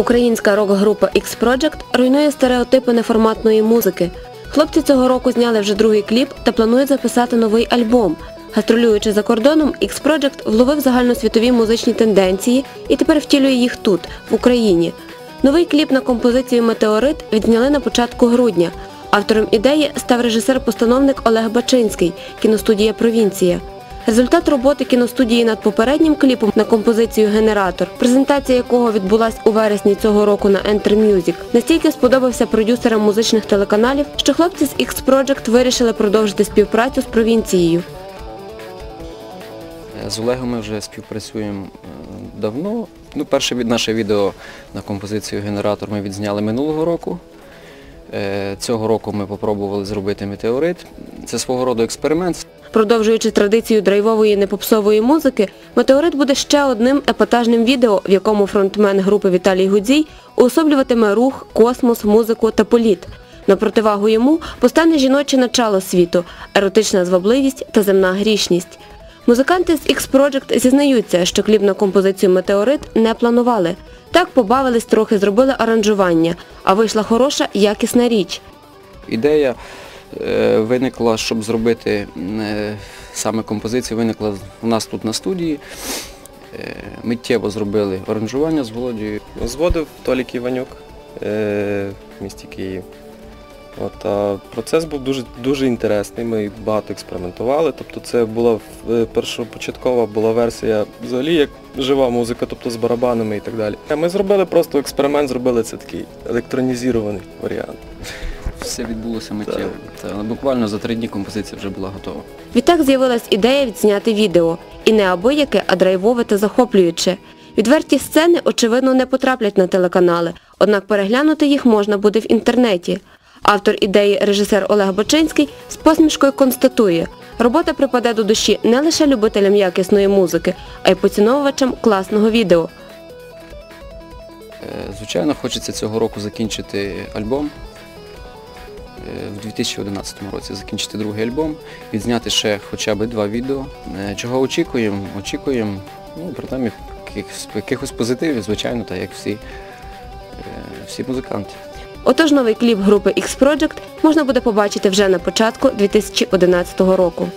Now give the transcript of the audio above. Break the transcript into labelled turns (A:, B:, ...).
A: Українська рок-група X-Project руйнує стереотипи неформатної музики. Хлопці цього року зняли вже другий кліп та планують записати новий альбом. Гастролюючи за кордоном, X-Project вловив загальносвітові музичні тенденції і тепер втілює їх тут, в Україні. Новий кліп на композицію Метеорит відзняли на початку грудня. Автором ідеї став режисер-постановник Олег Бачинський, кіностудія Провінція. Результат роботи кіностудії над попереднім кліпом на композицію Генератор, презентація якого відбулась у вересні цього року на Enter Music, настільки сподобався продюсерам музичних телеканалів, що хлопці з X-Project вирішили продовжити співпрацю з провінцією.
B: З Олегом ми вже співпрацюємо е, давно. Ну, перше наше відео на композицію Генератор ми відзняли минулого року. Е, Цього року ми спробували зробити метеорит. Це свого роду експеримент.
A: Продовжуючи традицію драйвової непопсової музики, Метеорит буде ще одним епатажним відео, в якому фронтмен групи Віталій Гудзій уособлюватиме рух, космос, музику та політ. На противагу йому постане жіноче начало світу, еротична звабливість та земна грішність. Музиканти з X-Project зізнаються, що кліп на композицію Метеорит не планували. Так побавились трохи, зробили аранжування, а вийшла хороша, якісна річ.
B: Ідея виникла, щоб зробити е, саме композицію, виникла у нас тут на студії. Е, Миттєво зробили аранжування з Володією.
C: Зводив Толік Іванюк е, в місті Київ. От, а процес був дуже, дуже інтересний, ми багато експериментували. Тобто це була е, першопочаткова була версія взагалі як жива музика, тобто з барабанами і так далі. Ми зробили просто експеримент, зробили це такий електронізований варіант.
B: Все відбулося миттєво. Та, буквально за три дні композиція вже була готова.
A: Відтак з'явилась ідея відзняти відео. І не абияке, а драйвове та захоплююче. Відверті сцени, очевидно, не потраплять на телеканали, однак переглянути їх можна буде в інтернеті. Автор ідеї режисер Олег Бочинський з посмішкою констатує, робота припаде до душі не лише любителям якісної музики, а й поціновувачам класного відео.
B: Е, Звичайно, хочеться цього року закінчити альбом. В 2011 році закінчити другий альбом, відзняти ще хоча б два відео. Е, Чого очікуємо? Очікуємо, ну, принаймні, якихось, якихось позитивів, звичайно, так як всі, е, всі музиканти.
A: Отож новий кліп групи X-Project можна буде побачити вже на початку 2011 року.